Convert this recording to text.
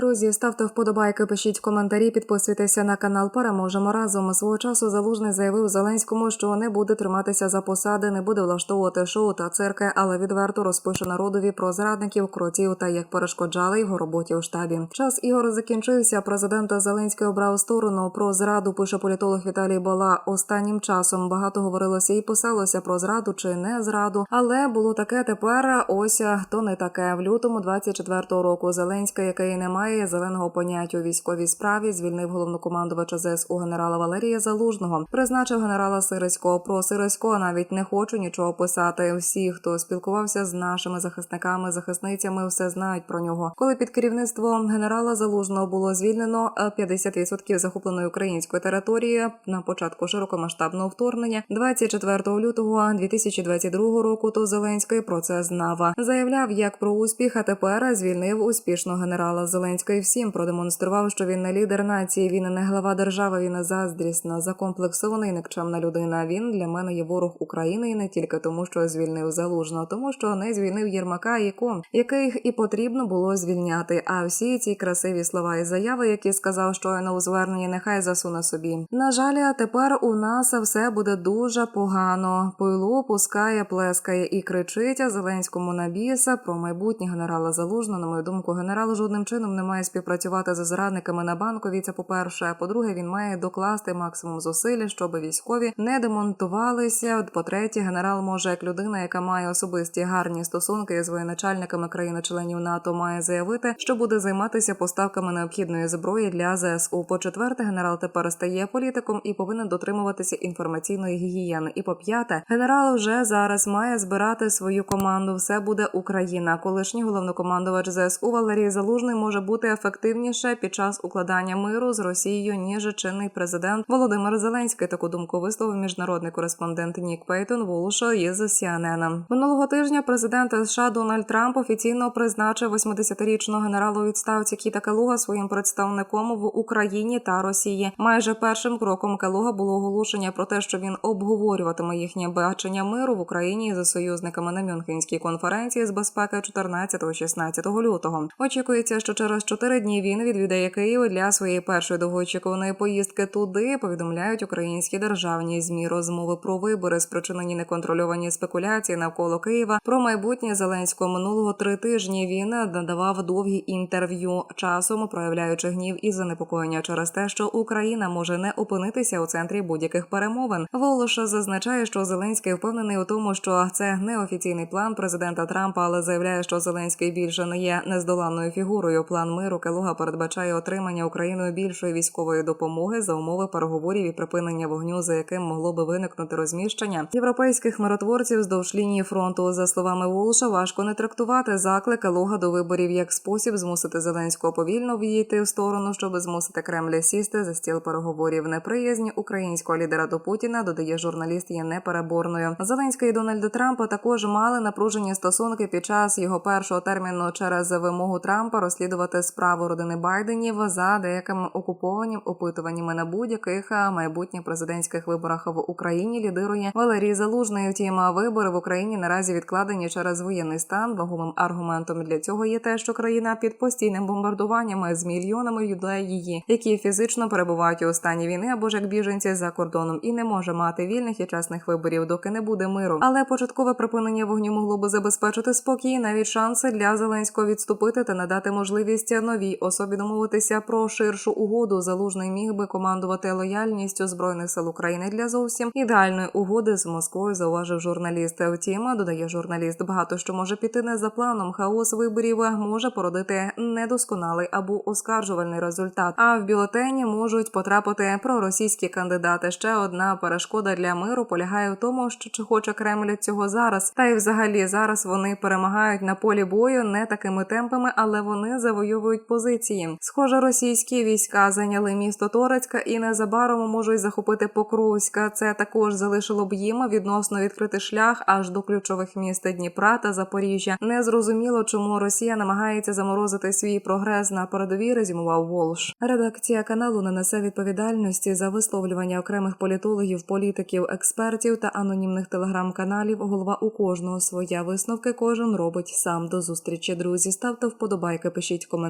Друзі, ставте вподобайки, пишіть коментарі, підписуйтеся на канал. Переможемо разом. Свого часу залужний заявив Зеленському, що не буде триматися за посади, не буде влаштовувати шоу та цирки, але відверто розпише народові про зрадників, кротів та як перешкоджали його роботі у штабі. Час ігор закінчився. Президента Зеленський обрав сторону про зраду. Пише політолог Віталій Бала. Останнім часом багато говорилося і писалося про зраду чи не зраду, але було таке тепер. Ось то не таке. В лютому 24-го року Зеленський, який не має зеленого поняття у військовій справі, звільнив головнокомандувача ЗСУ генерала Валерія Залужного, призначив генерала Сириського. Про Сириського навіть не хочу нічого писати. Всі, хто спілкувався з нашими захисниками, захисницями, все знають про нього. Коли під керівництвом генерала Залужного було звільнено е, 50% захопленої української території на початку широкомасштабного вторгнення, 24 лютого 2022 року, то Зеленський про це знав. Заявляв як про успіх, а тепер звільнив успішно генерала Зеленський. Всім продемонстрував, що він не лідер нації, він не глава держави, він не заздрісна, закомплексований, никчемна людина. Він для мене є ворог України і не тільки тому, що звільнив залужно, тому що не звільнив Єрмака і ком, яких і потрібно було звільняти. А всі ці красиві слова і заяви, які сказав щойно у зверненні, нехай засуне собі. На жаль, тепер у нас все буде дуже погано. Пилу пускає, плескає і кричить Зеленському на біса про майбутнє генерала Залужного. На мою думку, генерал жодним чином не має співпрацювати з зрадниками на банковій. Це по перше. А по-друге, він має докласти максимум зусиль, щоб військові не демонтувалися. По-третє, генерал може як людина, яка має особисті гарні стосунки з воєначальниками країн-членів НАТО, має заявити, що буде займатися поставками необхідної зброї для ЗСУ. По четверте, генерал тепер стає політиком і повинен дотримуватися інформаційної гігієни. І по п'яте, генерал вже зараз має збирати свою команду. Все буде Україна. Колишній головнокомандувач ЗСУ Валерій Залужний може бути ефективніше під час укладання миру з Росією ніж чинний президент Володимир Зеленський. Таку думку висловив міжнародний кореспондент Нік Пейтон Волша із CNN. Минулого тижня президент США Дональд Трамп офіційно призначив 80-річного генерала у відставці Кіта Калуга своїм представником в Україні та Росії. Майже першим кроком Калуга було оголошення про те, що він обговорюватиме їхнє бачення миру в Україні за союзниками на Мюнхенській конференції з безпеки 14-16 лютого. Очікується, що через чотири дні він відвідає Київ для своєї першої довгоочікуваної поїздки туди. Повідомляють українські державні змі розмови про вибори, спричинені неконтрольовані спекуляції навколо Києва. Про майбутнє Зеленського минулого три тижні він надавав довгі інтерв'ю, часом проявляючи гнів і занепокоєння через те, що Україна може не опинитися у центрі будь-яких перемовин. Волоша зазначає, що Зеленський впевнений у тому, що це не офіційний план президента Трампа, але заявляє, що Зеленський більше не є нездоланною фігурою. Миру Келуга передбачає отримання Україною більшої військової допомоги за умови переговорів і припинення вогню, за яким могло би виникнути розміщення європейських миротворців здовж лінії фронту. За словами Волша, важко не трактувати заклик Келуга до виборів як спосіб змусити Зеленського повільно відійти в сторону, щоб змусити Кремля сісти за стіл переговорів. Неприязнь українського лідера до Путіна додає журналіст є непереборною. Зеленський і Дональда Трампа також мали напружені стосунки під час його першого терміну через вимогу Трампа розслідувати справу родини Байденів за деякими окупованим опитуваннями на будь-яких майбутніх президентських виборах в Україні. Лідирує Валерій Залужний. Втім, вибори в Україні наразі відкладені через воєнний стан. Вагомим аргументом для цього є те, що країна під постійним бомбардуваннями з мільйонами людей її, які фізично перебувають у стані війни або ж як біженці за кордоном, і не може мати вільних і чесних виборів, доки не буде миру. Але початкове припинення вогню могло би забезпечити спокій, навіть шанси для Зеленського відступити та надати можливість новій особі домовитися про ширшу угоду. Залужний міг би командувати лояльністю збройних сил України для зовсім ідеальної угоди з Москвою. Зауважив журналіст. Втім, додає журналіст, багато що може піти не за планом. Хаос виборів може породити недосконалий або оскаржувальний результат. А в бюлетені можуть потрапити проросійські кандидати. Ще одна перешкода для миру полягає в тому, що чи хоче Кремль цього зараз, та й взагалі зараз вони перемагають на полі бою не такими темпами, але вони завойовують позиції. Схоже, російські війська зайняли місто Торецька і незабаром можуть захопити Покровська. Це також залишило б їм відносно відкритий шлях аж до ключових міст Дніпра та Запоріжжя. Незрозуміло, чому Росія намагається заморозити свій прогрес на передовій. Резюмував Волш. Редакція каналу не несе відповідальності за висловлювання окремих політологів, політиків, експертів та анонімних телеграм-каналів. Голова у кожного своя висновки. Кожен робить сам до зустрічі. Друзі, ставте вподобайки, пишіть коментарі.